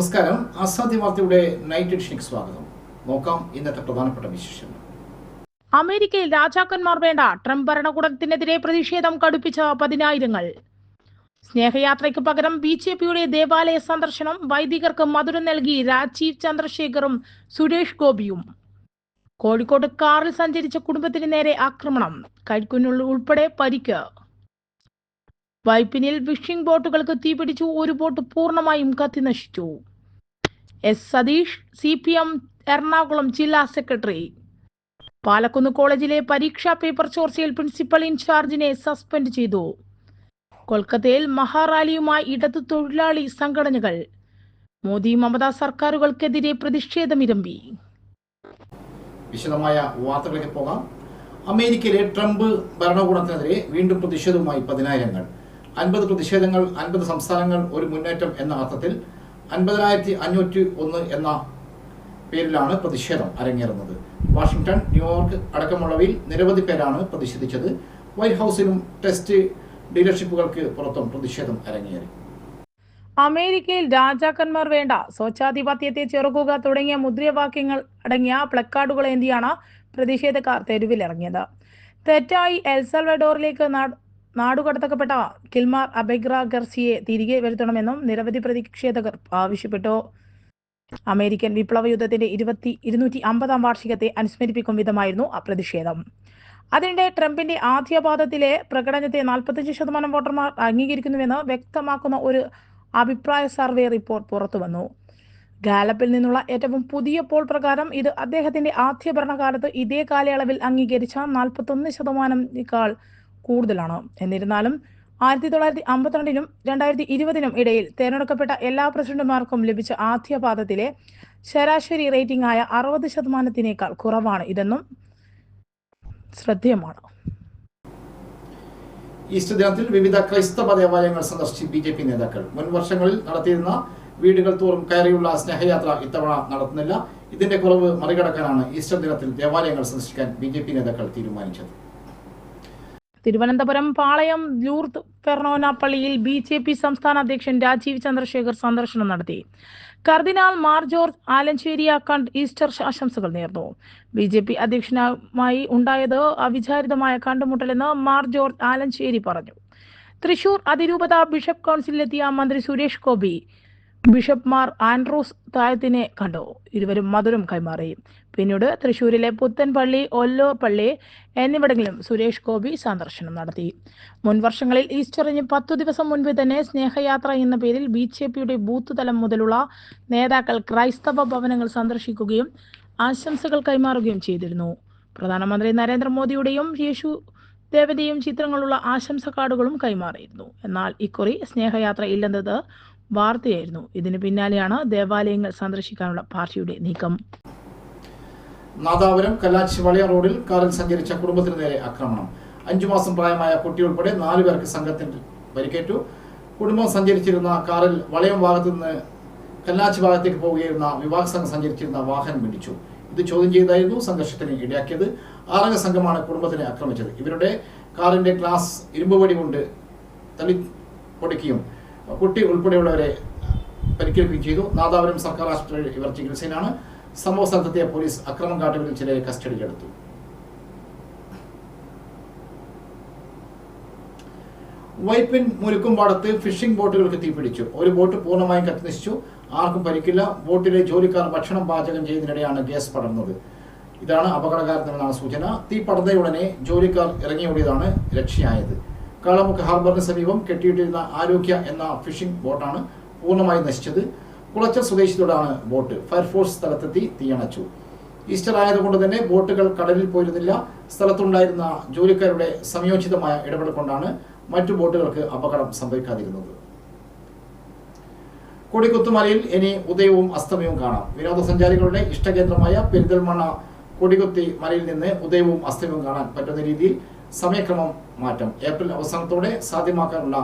നമസ്കാരം. അസാധ്യ വാർത്തയുടെ നൈറ്റ് എഡിഷനിക്ക് സ്വാഗതം. നോക്കാം ഇന്നത്തെ പ്രധാനപ്പെട്ട വിശേഷങ്ങൾ. അമേരിക്കയിൽ രാജാക്കന്മാർ വേണ്ട ട്രംപ് ഭരണകൂടത്തിനെതിരെ പ്രതിഷേധം കടുപ്പിച്ച പതിനായിരങ്ങൾ. സ്നേഹയാത്രയ്ക്ക് പകരം ബി ജെ പിയുടെ ദേവാലയ സന്ദർശനം വൈദികർക്ക് മധുരം നൽകി രാജീവ് ചന്ദ്രശേഖറും സുരേഷ് ഗോപിയും. കോഴിക്കോട് കാറിൽ സഞ്ചരിച്ച കുടുംബത്തിന് നേരെ ആക്രമണം. കൈക്കുഞ്ഞുള്ള ഉൾപ്പെടെ പരിക്ക്. വൈപ്പിനിൽ ഫിഷിംഗ് ബോട്ടുകൾക്ക് തീപിടിച്ചു ഒരു ബോട്ട് പൂർണമായും കത്തിനശിച്ചു. S Satheesh C P M Ernakulam ജില്ലാ സെക്രട്ടറി. പാലക്കുന്ന് കോളേജിലെ പരീക്ഷാ പേപ്പർ ചോർച്ചയിൽ പ്രിൻസിപ്പൽ ഇൻചാർജിനെ സസ്പെൻഡ് ചെയ്തു. കൊൽക്കത്തയിൽ മഹാറാലിയുമായി ഇടതു തൊഴിലാളി സംഘടനകൾ. മോദി മമത സർക്കാരുകൾക്കെതിരെ പ്രതിഷേധമിരമ്പി. വിശദമായ വാർത്തകളിലേക്ക് പോകാം. അമേരിക്കയിലെ ട്രംപ് ഭരണകൂടത്തിനെതിരെ വീണ്ടും പ്രതിഷേധവുമായി പതിനായിരങ്ങൾ. അൻപത് പ്രതിഷേധങ്ങൾ അൻപത് സംസ്ഥാനങ്ങൾ ഒരു മുന്നേറ്റം എന്ന അർത്ഥത്തിൽ അൻപതിനായിരത്തി അഞ്ഞൂറ്റി ഒന്ന് എന്ന പേരിലാണ് പ്രതിഷേധം അരങ്ങേറുന്നത്. വാഷിംഗ്ടൺ ന്യൂയോർക്ക് അടക്കമുള്ളവയിൽ നിരവധി പേരാണ് പ്രതിഷേധിച്ചത്. വൈറ്റ് ഹൗസിലും ടെസ്റ്റ് ഡീലർഷിപ്പുകൾക്ക് പുറത്തും പ്രതിഷേധം അരങ്ങേറി. അമേരിക്കയിൽ രാജാക്കന്മാർ വേണ്ട സ്വച്ഛാധിപത്യത്തെ ചെറുക്കുക തുടങ്ങിയ മുദ്രാവാക്യങ്ങൾ അടങ്ങിയ പ്ലക്കാർഡുകൾ ഏന്തിയാണ് പ്രതിഷേധക്കാർ തെരുവിലിറങ്ങിയത്. തെറ്റായി എൽസൽവഡോറിലേക്ക് നാട് നാടുകടത്തപ്പെട്ട കിൽമാർ അബെഗ്ര ഗർസിയെ തിരികെ വരുത്തണമെന്നും നിരവധി പ്രതിഷേധകർ ആവശ്യപ്പെട്ടു. അമേരിക്കൻ വിപ്ലവ യുദ്ധത്തിന്റെ ഇരുപത്തി ഇരുന്നൂറ്റി അമ്പതാം വാർഷികത്തെ അനുസ്മരിപ്പിക്കും വിധമായിരുന്നു ആ പ്രതിഷേധം. അതിനിടെ ട്രംപിന്റെ ആദ്യപാദത്തിലെ പ്രകടനത്തെ നാൽപ്പത്തഞ്ച് ശതമാനം വോട്ടർമാർ അംഗീകരിക്കുന്നുവെന്ന് വ്യക്തമാക്കുന്ന ഒരു അഭിപ്രായ സർവേ റിപ്പോർട്ട് പുറത്തുവന്നു. ഗാലപ്പിൽ നിന്നുള്ള ഏറ്റവും പുതിയ പോൾ പ്രകാരം ഇത് അദ്ദേഹത്തിന്റെ ആദ്യ ഭരണകാലത്ത് ഇതേ കാലയളവിൽ അംഗീകരിച്ച നാൽപ്പത്തൊന്ന് ശതമാനത്തേക്കാൾ കൂടുതലാണ്. എന്നിരുന്നാലും ആയിരത്തി തൊള്ളായിരത്തി അമ്പത്തിരണ്ടിനും രണ്ടായിരത്തി ഇരുപതിനും ഇടയിൽ തെരഞ്ഞെടുക്കപ്പെട്ട എല്ലാ പ്രസിഡന്റുമാർക്കും ലഭിച്ച ആദ്യ പാദത്തിലെ ശരാശരി റേറ്റിംഗ് ആയ അറുപത് ശതമാനത്തിനേക്കാൾ കുറവാണ് ഇതെന്നും ശ്രദ്ധേയമാണ്. ഈസ്റ്റർ ദിനത്തിൽ വിവിധ ക്രൈസ്തവ ദേവാലയങ്ങൾ സന്ദർശിച്ച് ബി ജെ പി നേതാക്കൾ. മുൻ വർഷങ്ങളിൽ നടത്തിയിരുന്ന വീടുകൾ തോറും കയറിയുള്ള സ്നേഹയാത്ര ഇത്തവണ നടത്തുന്നില്ല. ഇതിന്റെ കുറവ് മറികടക്കാനാണ് ഈസ്റ്റർ ദിനത്തിൽ ദേവാലയങ്ങൾ സന്ദർശിക്കാൻ ബി നേതാക്കൾ തീരുമാനിച്ചത്. തിരുവനന്തപുരം പാളയം ലൂർത്ത് ഫെർണോന പള്ളിയിൽ ബി ജെ പി സംസ്ഥാന അധ്യക്ഷൻ രാജീവ് ചന്ദ്രശേഖർ സന്ദർശനം നടത്തി. കർദിനാൾ മാർ ജോർജ് ആലഞ്ചേരി അക്കണ്ട് ഈസ്റ്റർ ആശംസകൾ നേർന്നു. ബി ജെ പി അധ്യക്ഷനുമായി ഉണ്ടായത് അവിചാരിതമായ കണ്ടുമുട്ടലെന്ന് മാർ ജോർജ് ആലഞ്ചേരി പറഞ്ഞു. തൃശൂർ അതിരൂപത ബിഷപ്പ് കൗൺസിലെത്തിയ മന്ത്രി സുരേഷ് ഗോപി ബിഷപ്പ്മാർ ആൻഡ്രൂസ് തായത്തിനെ കണ്ടു. ഇരുവരും മധുരം കൈമാറി. പിന്നീട് തൃശൂരിലെ പുത്തൻപള്ളി ഒല്ലോ പള്ളി എന്നിവിടങ്ങളിലും സുരേഷ് ഗോപി സന്ദർശനം നടത്തി. മുൻ വർഷങ്ങളിൽ ഈസ്റ്ററിന് പത്തു ദിവസം മുൻപ് തന്നെ സ്നേഹയാത്ര എന്ന പേരിൽ ബി ജെ പിയുടെ ബൂത്ത് തലം മുതലുള്ള നേതാക്കൾ ക്രൈസ്തവ ഭവനങ്ങൾ സന്ദർശിക്കുകയും ആശംസകൾ കൈമാറുകയും ചെയ്തിരുന്നു. പ്രധാനമന്ത്രി നരേന്ദ്രമോദിയുടെയും യേശു ദേവതയും ചിത്രങ്ങളുള്ള ആശംസ കാർഡുകളും കൈമാറിയിരുന്നു. എന്നാൽ ഇക്കുറി സ്നേഹയാത്ര ഇല്ലെന്നത് വാർത്തയായിരുന്നു. ഇതിന് പിന്നാലെയാണ് ദേവാലയങ്ങൾ സന്ദർശിക്കാനുള്ള പാർട്ടിയുടെ നീക്കം. നാദാപുരം കല്ലാച്ചി വളയ റോഡിൽ കാറിൽ സഞ്ചരിച്ച കുടുംബത്തിന് നേരെ ആക്രമണം. അഞ്ചു മാസം പ്രായമായ കുട്ടി ഉൾപ്പെടെ നാലു പേർക്ക് സംഘത്തിന് പരിക്കേറ്റു. കുടുംബം സഞ്ചരിച്ചിരുന്ന കാറിൽ വളയം ഭാഗത്തു നിന്ന് കല്ലാച്ചി ഭാഗത്തേക്ക് പോവുകയായിരുന്ന വിവാഹ സംഘം സഞ്ചരിച്ചിരുന്ന വാഹനം പിടിച്ചു. ഇത് ചോദ്യം ചെയ്തായിരുന്നു സംഘർഷത്തിന് ഇടയാക്കിയത്. ആറംഗ സംഘമാണ് കുടുംബത്തിനെ ആക്രമിച്ചത്. ഇവരുടെ കാറിന്റെ ഗ്ലാസ് ഇരുമ്പുപടി കൊണ്ട് തള്ളി പൊടിക്കുകയും കുട്ടി ഉൾപ്പെടെയുള്ളവരെ പരിക്കേൽക്കുകയും ചെയ്തു. നാദാപുരം സർക്കാർ ആശുപത്രിയിൽ ഇവർ ചികിത്സയിലാണ്. സംഭവ സ്ഥലത്തെത്തിയ പോലീസ് അക്രമം കാട്ടുകളിൽ ചിലരെ കസ്റ്റഡിയിലെടുത്തു. വൈപ്പിൻ മുരുക്കുംപാടത്ത് ഫിഷിംഗ് ബോട്ടുകൾക്ക് തീപിടിച്ചു. ഒരു ബോട്ട് പൂർണമായും കത്തിനശിച്ചു. ആർക്കും പരിക്കില്ല. ബോട്ടിലെ ജോലിക്കാർ ഭക്ഷണം പാചകം ചെയ്യുന്നതിനിടെയാണ് ഗ്യാസ് പടർന്നത്. ഇതാണ് അപകടകാരണമെന്നാണ് സൂചന. തീ പടർന്നയുടനെ ജോലിക്കാർ ഇറങ്ങിയോടിയതാണ് രക്ഷയായത്. കാളമുക്ക് ഹാർബറിന് സമീപം കെട്ടിയിട്ടിരുന്ന ആരോഗ്യ എന്ന ഫിഷിംഗ് ബോട്ടാണ് പൂർണമായി നശിച്ചത്. കുളച്ചൽ സ്വദേശിയോടാണ് ബോട്ട്. ഫയർഫോഴ്സ് സ്ഥലത്തെത്തി തീയണച്ചു. ഈസ്റ്റർ ആയതുകൊണ്ട് തന്നെ ബോട്ടുകൾ കടലിൽ പോയിരുന്നില്ല. സ്ഥലത്തുണ്ടായിരുന്ന ജോലിക്കാരുടെ സംയോജിതമായ ഇടപെടൽ കൊണ്ടാണ് മറ്റു ബോട്ടുകൾക്ക് അപകടം സംഭവിക്കാതിരുന്നത്. കൊടികുത്തുമലയിൽ ഇനി ഉദയവും അസ്തമയവും കാണാം. വിനോദസഞ്ചാരികളുടെ ഇഷ്ടകേന്ദ്രമായ പെരിന്തൽമണ്ണ കൊടികുത്തി മലയിൽ നിന്ന് ഉദയവും അസ്തമയവും കാണാൻ പറ്റുന്ന രീതിയിൽ സമയക്രമം മാറ്റം. ഏപ്രിൽ അവസാനത്തോടെ സാധ്യമാക്കാനുള്ള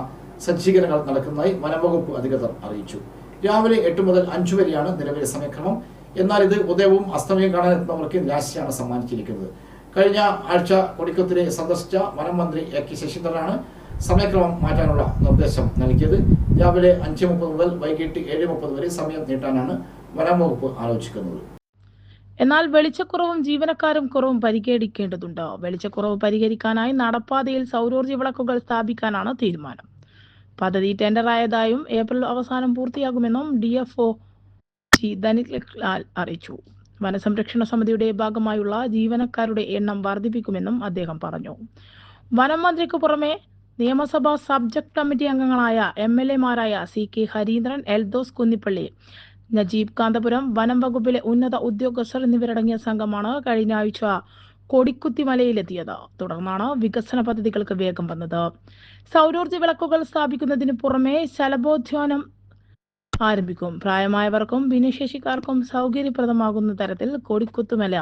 സജ്ജീകരണങ്ങൾ നടക്കുന്നതായി വനംവകുപ്പ് അധികൃതർ അറിയിച്ചു. രാവിലെ എട്ട് മുതൽ അഞ്ചു വരെയാണ് നിലവിലെ സമയക്രമം. എന്നാൽ ഇത് ഉദയവും അസ്തമയം കാണാനെത്തുന്നവർക്ക് നിരാശയാണ് സമ്മാനിച്ചിരിക്കുന്നത്. കഴിഞ്ഞ ആഴ്ച കൊടിക്കത്തിലെ സന്ദർശിച്ച വനം മന്ത്രി എ കെ ശശീന്ദ്രനാണ് സമയക്രമം മാറ്റാനുള്ള നിർദ്ദേശം നൽകിയത്. രാവിലെ അഞ്ച് മുപ്പത് മുതൽ വൈകിട്ട് ഏഴ് മുപ്പത് വരെ സമയം നീട്ടാനാണ് വനം വകുപ്പ് ആലോചിക്കുന്നത്. എന്നാൽ വെളിച്ചക്കുറവും ജീവനക്കാരും കുറവും പരിഗണിക്കേണ്ടതുണ്ട്. വെളിച്ചക്കുറവ് പരിഹരിക്കാനായി നടപ്പാതയിൽ സൗരോർജ വിളക്കുകൾ സ്ഥാപിക്കാനാണ് തീരുമാനം. പദ്ധതി ടെൻഡർ ആയതായും ഏപ്രിൽ അവസാനം പൂർത്തിയാകുമെന്നും ഡി എഫ് ഒ ജി അറിയിച്ചു. വനസംരക്ഷണ സമിതിയുടെ ഭാഗമായുള്ള ജീവനക്കാരുടെ എണ്ണം വർദ്ധിപ്പിക്കുമെന്നും അദ്ദേഹം പറഞ്ഞു. വനം മന്ത്രിക്ക് പുറമെ നിയമസഭാ സബ്ജക്ട് കമ്മിറ്റി അംഗങ്ങളായ എം എൽ എമാരായ സി കെ ഹരീന്ദ്രൻ എൽദോസ് കുന്നിപ്പള്ളി നജീബ് കാന്തപുരം വനം വകുപ്പിലെ ഉന്നത ഉദ്യോഗസ്ഥർ എന്നിവരടങ്ങിയ സംഘമാണ് കഴിഞ്ഞ ആഴ്ച കൊടിക്കുത്തിമലയിലെത്തിയത്. തുടർന്നാണ് വികസന പദ്ധതികൾക്ക് വേഗം വന്നത്. സൗരോർജ വിളക്കുകൾ സ്ഥാപിക്കുന്നതിന് പുറമെ ശലഭോദ്യാനം ആരംഭിക്കും. പ്രായമായവർക്കും ഭിന്നശേഷിക്കാർക്കും സൗകര്യപ്രദമാകുന്ന തരത്തിൽ കൊടിക്കുത്തുമല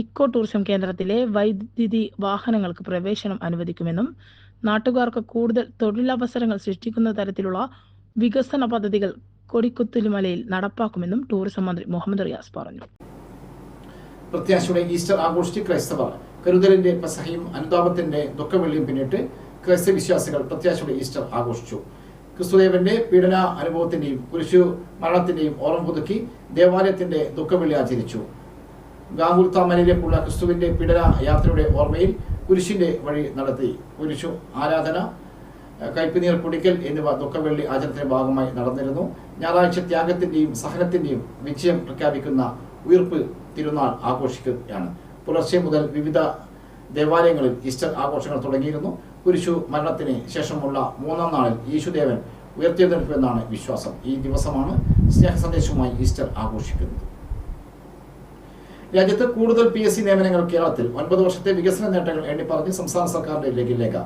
ഇക്കോ ടൂറിസം കേന്ദ്രത്തിലെ വൈദ്യുതി വാഹനങ്ങൾക്ക് പ്രവേശനം അനുവദിക്കുമെന്നും നാട്ടുകാർക്ക് കൂടുതൽ തൊഴിലവസരങ്ങൾ സൃഷ്ടിക്കുന്ന തരത്തിലുള്ള വികസന പദ്ധതികൾ കൊടിക്കുത്തുമലയിൽ നടപ്പാക്കുമെന്നും ടൂറിസം മന്ത്രി മുഹമ്മദ് റിയാസ് പറഞ്ഞു. പ്രത്യാശയുടെ ഈസ്റ്റർ ആഘോഷിച്ച് ക്രൈസ്തവർ കരുതലിന്റെ പെസഹയും അനുതാപത്തിന്റെ ദുഃഖവെള്ളിയും പിന്നിട്ട് ക്രൈസ്തവ വിശ്വാസികൾ പ്രത്യാശയുടെ ഈസ്റ്റർ ആഘോഷിച്ചു. ക്രിസ്തുദേവന്റെ പീഡന അനുഭവത്തിന്റെയും കുരിശു മരണത്തിന്റെയും ഓർമ്മ പുതുക്കി ദേവാലയത്തിന്റെ ദുഃഖവെള്ളി ആചരിച്ചു. ഗാംഗുൽത്താമലയിലേക്കുള്ള ക്രിസ്തുവിന്റെ പീഡന യാത്രയുടെ ഓർമ്മയിൽ കുരിശിന്റെ വഴി നടത്തി. കുരിശു ആരാധന കൈപ്പുനീർ കുടിക്കൽ എന്നിവ ദുഃഖവെള്ളി ആചരണത്തിന്റെ ഭാഗമായി നടന്നിരുന്നു. ഞായറാഴ്ച ത്യാഗത്തിന്റെയും സഹനത്തിന്റെയും വിജയം പ്രഖ്യാപിക്കുന്ന ഉയർപ്പ് തിരുനാൾ ആഘോഷിക്കുകയാണ്. പുലർച്ചെ മുതൽ വിവിധ ദേവാലയങ്ങളിൽ ഈസ്റ്റർ ആഘോഷങ്ങൾ തുടങ്ങിയിരുന്നു. കുരിശു മരണത്തിന് ശേഷമുള്ള മൂന്നാം നാളിൽ യേശുദേവൻ ഉയർത്തെഴുന്നേൽക്കുമെന്നാണ് വിശ്വാസം. ഈ ദിവസമാണ് സ്നേഹ സന്ദേശവുമായി ഈസ്റ്റർ ആഘോഷിക്കുന്നത്. രാജ്യത്ത് കൂടുതൽ പി എസ് സി നിയമനങ്ങൾ കേരളത്തിൽ ഒൻപത് വർഷത്തെ വികസന നേട്ടങ്ങൾ എണ്ണി പറഞ്ഞ് സംസ്ഥാന സർക്കാരിന്റെ ലഘുലേഖ.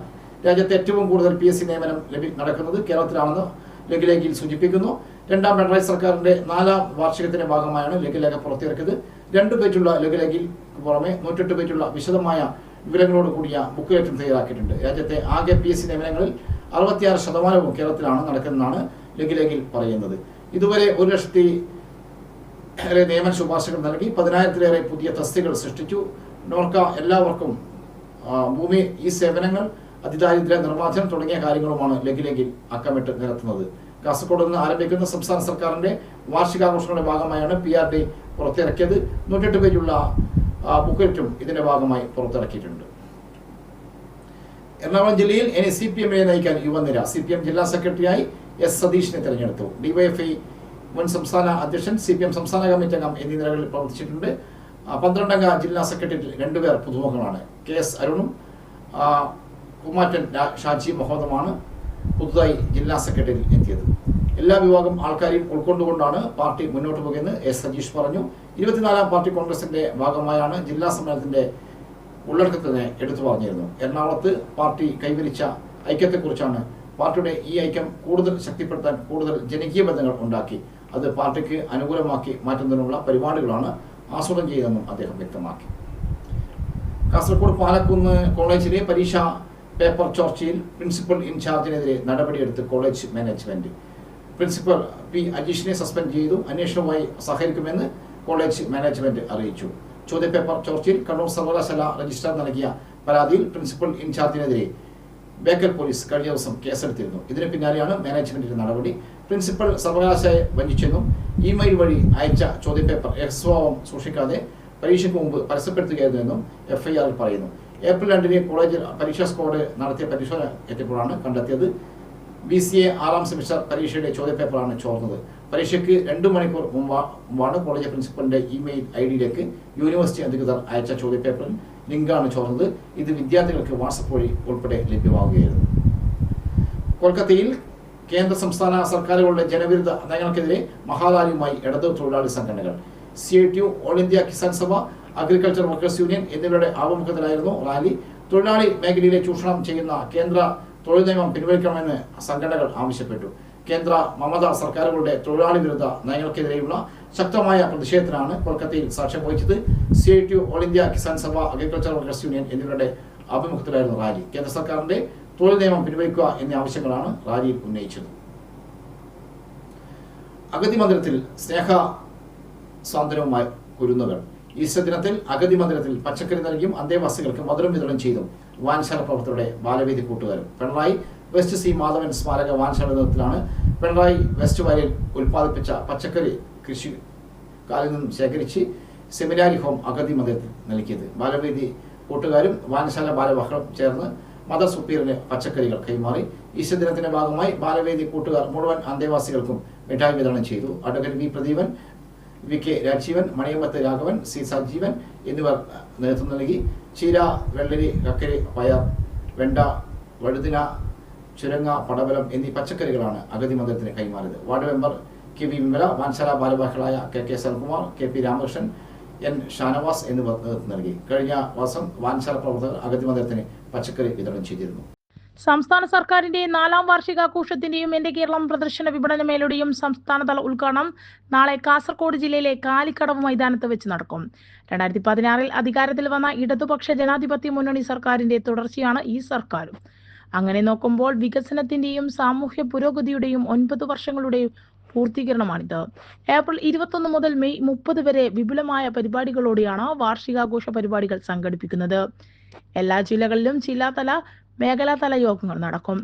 രാജ്യത്ത് ഏറ്റവും കൂടുതൽ പി എസ് സി നിയമനം ലഭി നടക്കുന്നത് കേരളത്തിലാണെന്ന് ലഘുലേഖയിൽ സൂചിപ്പിക്കുന്നു. രണ്ടാം പിണറായി സർക്കാരിന്റെ നാലാം വാർഷികത്തിന്റെ ഭാഗമായാണ് ലഘുലേഖ പുറത്തിറക്കിയത്. രണ്ട് പേറ്റുള്ള ലഘുലേഖയിൽ പുറമെ നൂറ്റെട്ട് പേറ്റുള്ള വിശദമായ വിവരങ്ങളോട് കൂടിയ ബുക്ക്ലെറ്റും തയ്യാറാക്കിയിട്ടുണ്ട്. രാജ്യത്തെ ആകെ പി എസ് സി നിയമനങ്ങളിൽ അറുപത്തിയാറ് ശതമാനവും കേരളത്തിലാണ് നടക്കുന്നതെന്നാണ് ലഘുലേഖയിൽ പറയുന്നത്. ഇതുവരെ ഒരു ലക്ഷത്തി നിയമന ശുപാർശകൾ നൽകി. പതിനായിരത്തിലേറെ പുതിയ തസ്തികൾ സൃഷ്ടിച്ചു. നോർക്ക എല്ലാവർക്കും ഭൂമി ഈ സേവനങ്ങൾ അതിദാരിദ്ര്യ നിർമ്മാർജനം തുടങ്ങിയ കാര്യങ്ങളുമാണ് ലഘുലേഖയിൽ അക്കമിട്ട് നിരത്തുന്നത്. കാസർഗോഡ് നിന്ന് ആരംഭിക്കുന്ന സംസ്ഥാന സർക്കാരിന്റെ വാർഷികാഘോഷങ്ങളുടെ ഭാഗമായാണ് പി ആർ ഡി പുറത്തിറക്കിയത്. നൂറ്റെട്ട് പേജുള്ള ബുക്കറ്റും ഇതിന്റെ ഭാഗമായി പുറത്തിറക്കിയിട്ടുണ്ട്. എറണാകുളം ജില്ലയിൽ ഇനി സി പി എമ്മിനെ നയിക്കാൻ യുവനിര. സി പി എം ജില്ലാ സെക്രട്ടറിയായി എസ് സതീഷിനെ തെരഞ്ഞെടുത്തു. ഡിവൈഎഫ്ഐ മുൻ സംസ്ഥാന അധ്യക്ഷൻ സി പി എം സംസ്ഥാന കമ്മിറ്റി അംഗം എന്നീ നിലകളിൽ പ്രവർത്തിച്ചിട്ടുണ്ട്. പന്ത്രണ്ടംഗ ജില്ലാ സെക്രട്ടറിയിൽ രണ്ടുപേർ പുതുമുഖങ്ങളാണ്. കെ എസ് അരുണും കുമാറ്റൻ ഷാജി മഹോദമാണ് പുതുതായി ജില്ലാ സെക്രട്ടറിയിൽ എത്തിയത്. എല്ലാ വിഭാഗം ആൾക്കാരെയും ഉൾക്കൊണ്ടുകൊണ്ടാണ് പാർട്ടി മുന്നോട്ട് പോകുന്നത് എസ് സജീഷ് പറഞ്ഞു. ഇരുപത്തിനാലാം പാർട്ടി കോൺഗ്രസിന്റെ ഭാഗമായാണ് ജില്ലാ സമ്മേളനത്തിന്റെ ഉള്ളടക്കത്തിനെ എടുത്തു പറഞ്ഞിരുന്നു എറണാകുളത്ത് പാർട്ടി കൈവരിച്ച ഐക്യത്തെക്കുറിച്ചാണ് പാർട്ടിയുടെ ഈ ഐക്യം കൂടുതൽ ശക്തിപ്പെടുത്താൻ കൂടുതൽ ജനകീയ ബന്ധങ്ങൾ ഉണ്ടാക്കി. അത് പാർട്ടിക്ക് അനുകൂലമാക്കി മാറ്റുന്നതിനുള്ള പരിപാടികളാണ് ആസൂത്രണം ചെയ്തതെന്നും അദ്ദേഹം വ്യക്തമാക്കി. കാസർഗോഡ് പാലക്കുന്ന് കോളേജിലെ പരീക്ഷ പേപ്പർ ചോർച്ചയിൽ പ്രിൻസിപ്പൽ ഇൻചാർജിനെതിരെ നടപടിയെടുത്ത് കോളേജ് മാനേജ്മെന്റ്. പ്രിൻസിപ്പൽ പി അജീഷിനെ സസ്പെൻഡ് ചെയ്തു. അന്വേഷണവുമായി സഹകരിക്കുമെന്ന് കോളേജ് മാനേജ്മെന്റ് അറിയിച്ചു. ചോദ്യപേപ്പർ ചോർച്ചയിൽ കണ്ണൂർ സർവകലാശാല രജിസ്ട്രാർ നൽകിയ പരാതിയിൽ പ്രിൻസിപ്പൽ ഇൻചാർജിനെതിരെ ബേക്കൽ പോലീസ് കഴിഞ്ഞ ദിവസം കേസെടുത്തിരുന്നു. ഇതിന് പിന്നാലെയാണ് മാനേജ്മെന്റിന്റെ നടപടി. പ്രിൻസിപ്പൽ സർവകലാശാലയെ വഞ്ചിച്ചെന്നും ഇമെയിൽ വഴി അയച്ച ചോദ്യപേപ്പർ രഹസ്യഭാവം സൂക്ഷിക്കാതെ പരീക്ഷയ്ക്ക് മുമ്പ് പരസ്യപ്പെടുത്തുകയായിരുന്നു എന്നും എഫ്ഐആറിൽ പറയുന്നു. ഏപ്രിൽ രണ്ടിന് കോളേജ് പരീക്ഷാ സ്ക്വാഡ് നടത്തിയ പരിശോധന എത്തിയപ്പോഴാണ് കണ്ടെത്തിയത്. ബി സി എ ആറാം സെമിസ്റ്റർ പരീക്ഷയുടെ ചോദ്യപേപ്പറാണ് ചോർന്നത്. പരീക്ഷയ്ക്ക് രണ്ട് മണിക്കൂർ മുമ്പാ- മുമ്പാണ് കോളേജ് പ്രിൻസിപ്പലിന്റെ ഇമെയിൽ ഐ ഡിയിലേക്ക് യൂണിവേഴ്സിറ്റി അധികൃതർ അയച്ച ചോദ്യപേപ്പറിൽ ലിങ്കാണ് ചോർന്നത്. ഇത് വിദ്യാർത്ഥികൾക്ക് വാട്സപ്പ് വഴി ഉൾപ്പെടെ ലഭ്യമാവുകയായിരുന്നു. കൊൽക്കത്തയിൽ കേന്ദ്ര സംസ്ഥാന സർക്കാരുകളുടെ ജനവിരുദ്ധ നയങ്ങൾക്കെതിരെ മഹാലാലിയുമായി ഇടതു തൊഴിലാളി സംഘടനകൾ. C T U all India Kisan Sabha agriculture workers union എന്നിവരുടെ ആഭിമുഖ്യത്തിലായിരുന്നു റാലി. തൊഴിലാളി മേഖലയിലെ ചൂഷണം ചെയ്യുന്ന കേന്ദ്ര തൊഴിൽ നിയമം പിൻവലിക്കണമെന്ന് സംഘടനകൾ ആവശ്യപ്പെട്ടു. കേന്ദ്ര മമത സർക്കാരുകളുടെ തൊഴിലാളി വിരുദ്ധ നയങ്ങൾക്കെതിരെയുള്ള ശക്തമായ പ്രതിഷേധത്തിനാണ് കൊൽക്കത്തയിൽ സാക്ഷ്യം വഹിച്ചത്. C I T all India Kisan Sabha agriculture workers union എന്നിവരുടെ ആഭിമുഖ്യത്തിലായിരുന്നു റാലി. കേന്ദ്ര സർക്കാരിന്റെ തൊഴിൽ നിയമം പിൻവലിക്കുക എന്നീ ആവശ്യങ്ങളാണ് റാലിയിൽ ഉന്നയിച്ചത്. അഗതി മന്ദിരത്തിൽ സ്നേഹ സാന്ത്വനവുമായി കുരുന്നുകൾ. ഈസ്റ്റർ ദിനത്തിൽ അഗതി മന്ദിരത്തിൽ പച്ചക്കറി നൽകിയും അന്തേവാസികൾക്ക് മധുരം വിതരണം ചെയ്തു വാൻശാല പ്രവർത്തകരുടെ ബാലവേദി കൂട്ടുകാരും. പിണറായി വെസ്റ്റ് സി മാധവൻ സ്മാരക വാൻശാല നേതൃത്വത്തിലാണ് പിണറായി വെസ്റ്റ് വയലിൽ ഉൽപ്പാദിപ്പിച്ച പച്ചക്കറി കൃഷി കാലിൽ നിന്നും ശേഖരിച്ച് സെമിനാരി ഹോം അഗതി മന്ദിരത്തിൽ നൽകിയത്. ബാലവേദി കൂട്ടുകാരും വാനശാല ബാലവാഹം ചേർന്ന് മദർ സുപ്പീറിന് പച്ചക്കറികൾ കൈമാറി. ഈസ്റ്റർ ദിനത്തിന്റെ ഭാഗമായി ബാലവേദി കൂട്ടുകാർ മുഴുവൻ അന്തേവാസികൾക്കും മിഠായി വിതരണം ചെയ്തു. Advocate V Pradeepan V K Rajeevan Maniyambath Raghavan C Sajeevan എന്നിവർ നേതൃത്വം നൽകി. ചീര വെള്ളരി കക്കരി പയർ വെണ്ട വഴുതിന ചുരങ്ങ പടവലം എന്നീ പച്ചക്കറികളാണ് അഗതി മന്ദിരത്തിന് കൈമാറിയത്. Ward member K V Vimala വാൻശാല ഭാരവാഹികളായ K K Salkumar K P Ramakrishnan N Shanavas എന്നിവർ നേതൃത്വം നൽകി. കഴിഞ്ഞ വർഷം വാൻശാല പ്രവർത്തകർ അഗതി മന്ദിരത്തിന് പച്ചക്കറി വിതരണം ചെയ്തിരുന്നു. സംസ്ഥാന സർക്കാരിന്റെ നാലാം വാർഷികാഘോഷത്തിന്റെയും എന്റെ കേരളം പ്രദർശന വിപണന മേളയുടെയും സംസ്ഥാനതല ഉദ്ഘാടനം നാളെ കാസർഗോഡ് ജില്ലയിലെ കാലിക്കടവ് മൈതാനത്ത് വെച്ച് നടക്കും. രണ്ടായിരത്തി പതിനാറിൽ അധികാരത്തിൽ വന്ന ഇടതുപക്ഷ ജനാധിപത്യ മുന്നണി സർക്കാരിന്റെ തുടർച്ചയാണ് ഈ സർക്കാരും. അങ്ങനെ നോക്കുമ്പോൾ വികസനത്തിന്റെയും സാമൂഹ്യ പുരോഗതിയുടെയും ഒൻപത് വർഷങ്ങളുടെയും പൂർത്തീകരണമാണിത്. ഏപ്രിൽ ഇരുപത്തൊന്ന് മുതൽ മെയ് മുപ്പത് വരെ വിപുലമായ പരിപാടികളോടെയാണ് വാർഷികാഘോഷ പരിപാടികൾ സംഘടിപ്പിക്കുന്നത്. എല്ലാ ജില്ലകളിലും ജില്ലാതല മേഖലാതല യോഗങ്ങൾ നടക്കും.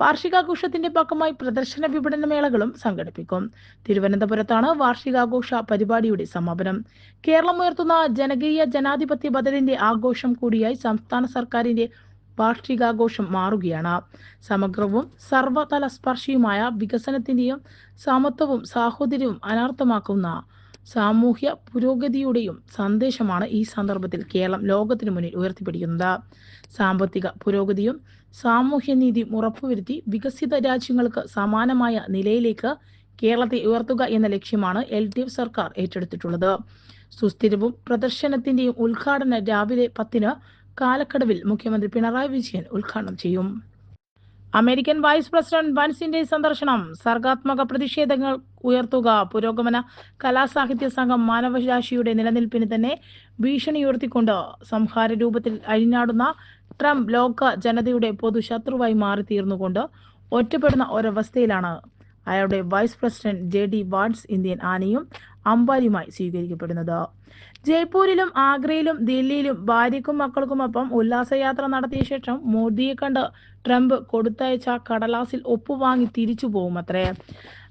വാർഷികാഘോഷത്തിന്റെ ഭാഗമായി പ്രദർശന വിപണന മേളകളും സംഘടിപ്പിക്കും. തിരുവനന്തപുരത്താണ് വാർഷികാഘോഷ പരിപാടിയുടെ സമാപനം. കേരളം ഉയർത്തുന്ന ജനകീയ ജനാധിപത്യ ബദലിന്റെ ആഘോഷം കൂടിയായി സംസ്ഥാന സർക്കാരിന്റെ വാർഷികാഘോഷം മാറുകയാണ്. സമഗ്രവും സർവതല സ്പർശിയുമായ വികസനത്തിന്റെയും സമത്വവും സാഹോദര്യവും അനർത്ഥമാക്കുന്ന സാമൂഹ്യ പുരോഗതിയുടെയും സന്ദേശമാണ് ഈ സന്ദർഭത്തിൽ കേരളം ലോകത്തിനു മുന്നിൽ ഉയർത്തിപ്പിടിക്കുന്നത്. സാമ്പത്തിക പുരോഗതിയും സാമൂഹ്യനീതി ഉറപ്പുവരുത്തി വികസിത രാജ്യങ്ങൾക്ക് സമാനമായ നിലയിലേക്ക് കേരളത്തെ ഉയർത്തുക എന്ന ലക്ഷ്യമാണ് എൽ ഡി എഫ് സർക്കാർ ഏറ്റെടുത്തിട്ടുള്ളത്. സുസ്ഥിരവും പ്രദർശനത്തിന്റെയും ഉദ്ഘാടനം രാവിലെ പത്തിന് കാലക്കടവിൽ മുഖ്യമന്ത്രി പിണറായി വിജയൻ ഉദ്ഘാടനം ചെയ്യും. അമേരിക്കൻ വൈസ് പ്രസിഡന്റ് വൻസിന്റെ സന്ദർശനം സർഗാത്മക പ്രതിഷേധങ്ങൾ ഉയർത്തുക പുരോഗമന കലാസാഹിത്യ സംഘം മാനവരാശിയുടെ നിലനിൽപ്പിന് തന്നെ ഭീഷണി ഉയർത്തിക്കൊണ്ട് സംഹാര രൂപത്തിൽ അഴിഞ്ഞാടുന്ന ട്രംപ് ലോക ജനതയുടെ പൊതു ശത്രുവായി മാറിത്തീർന്നുകൊണ്ട് ഒറ്റപ്പെടുന്ന ഒരവസ്ഥയിലാണ് അയാളുടെ വൈസ് പ്രസിഡന്റ് ജെ ഡി വാട്സ് ഇന്ത്യൻ ആനയും അമ്പാരിയുമായി സ്വീകരിക്കപ്പെടുന്നത്. ജയ്പൂരിലും ആഗ്രയിലും ദില്ലിയിലും ഭാര്യയ്ക്കും മക്കൾക്കുമൊപ്പം ഉല്ലാസയാത്ര നടത്തിയ ശേഷം മോദിയെ കണ്ട് ട്രംപ് കൊടുത്തയച്ച കടലാസിൽ ഒപ്പുവാങ്ങി തിരിച്ചു പോകുമത്രേ.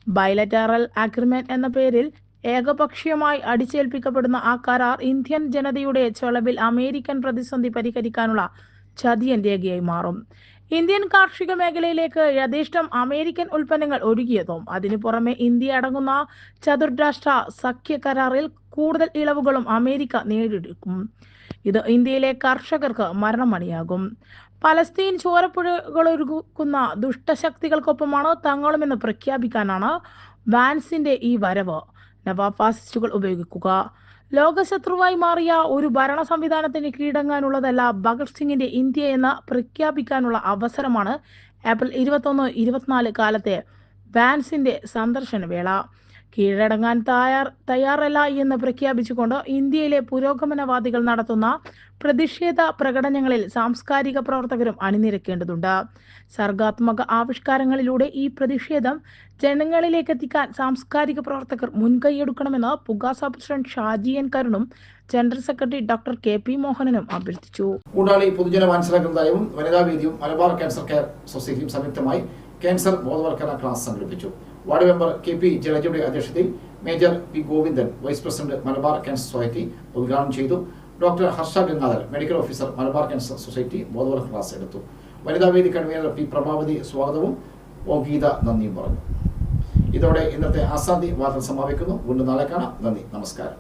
ബൈലറ്ററൽ അഗ്രിമെന്റ് എന്ന പേരിൽ ഏകപക്ഷീയമായി അടിച്ചേൽപ്പിക്കപ്പെടുന്ന ആ കരാർ ഇന്ത്യൻ ജനതയുടെ ചെളവിൽ അമേരിക്കൻ പ്രതിസന്ധി പരിഹരിക്കാനുള്ള ചതിയൻ രേഖയായി മാറും. ഇന്ത്യൻ കാർഷിക മേഖലയിലേക്ക് യഥേഷ്ടം അമേരിക്കൻ ഉൽപ്പന്നങ്ങൾ ഒഴുകിയതും അതിനു പുറമെ ഇന്ത്യ അടങ്ങുന്ന ചതുർരാഷ്ട്ര സഖ്യ കരാറിൽ കൂടുതൽ ഇളവുകളും അമേരിക്ക നേടിയെടുക്കും. ഇത് ഇന്ത്യയിലെ കർഷകർക്ക് മരണമണിയാകും. പലസ്തീൻ ചോരപ്പുഴകളൊരുക്കുന്ന ദുഷ്ടശക്തികൾക്കൊപ്പമാണ് തങ്ങളുമെന്ന് പ്രഖ്യാപിക്കാനാണ് വാൻസിന്റെ ഈ വരവ്. നവാഫാസിസ്റ്റുകൾ ഉപയോഗിക്കുക. ലോകശത്രുവായി മാറിയ ഒരു ഭരണ സംവിധാനത്തിന് കീഴടങ്ങാനുള്ളതല്ല ഭഗത് സിംഗിന്റെ ഇന്ത്യ എന്ന് പ്രഖ്യാപിക്കാനുള്ള അവസരമാണ് ഏപ്രിൽ ഇരുപത്തൊന്ന് ഇരുപത്തിനാല് കാലത്തെ വാൻസിന്റെ സന്ദർശന വേള കീഴടങ്ങാൻ തയ്യാർ തയ്യാറല്ല എന്ന് പ്രഖ്യാപിച്ചുകൊണ്ട് ഇന്ത്യയിലെ പുരോഗമനവാദികൾ നടത്തുന്ന പ്രതിഷേധ പ്രകടനങ്ങളിൽ സാംസ്കാരിക പ്രവർത്തകരും അണിനിരക്കേണ്ടതുണ്ട്. സർഗാത്മക ആവിഷ്കാരങ്ങളിലൂടെ ഈ പ്രതിഷേധം ജനങ്ങളിലേക്ക് എത്തിക്കാൻ സാംസ്കാരിക പ്രവർത്തകർ മുൻകൈയെടുക്കണമെന്ന് പുഗാസ president Shaji N കരുണും general secretary doctor K P മോഹനനും അഭ്യർത്ഥിച്ചു. കൂടാളി പൊതുജന ഗ്രന്ഥാലയവും വനിതാ വേദിയും മലബാർ ക്യാൻസർ കെയർ സൊസൈറ്റിയും സംയുക്തമായി ക്യാൻസർ ബോധവൽക്കരണ ക്ലാസ് സംഘടിപ്പിച്ചു. വാർഡ് മെമ്പർ കെ പി ജലജയുടെ അധ്യക്ഷതയിൽ major P Govindan vice president Malabar cancer society ഉദ്ഘാടനം ചെയ്തു. Doctor Harsha Gangadhar medical officer Malabar cancer society ബോധവൽക്കരണ ക്ലാസ് എടുത്തു. വനിതാ വേദി കൺവീനർ പി പ്രഭാവതി സ്വാഗതവും ഒ ഗീത നന്ദിയും പറഞ്ഞു. ഇതോടെ ഇന്നത്തെ ആസാദി വാർത്ത സമാപിക്കുന്നു. വീണ്ടും നാളെ കാണാം. നന്ദി നമസ്കാരം.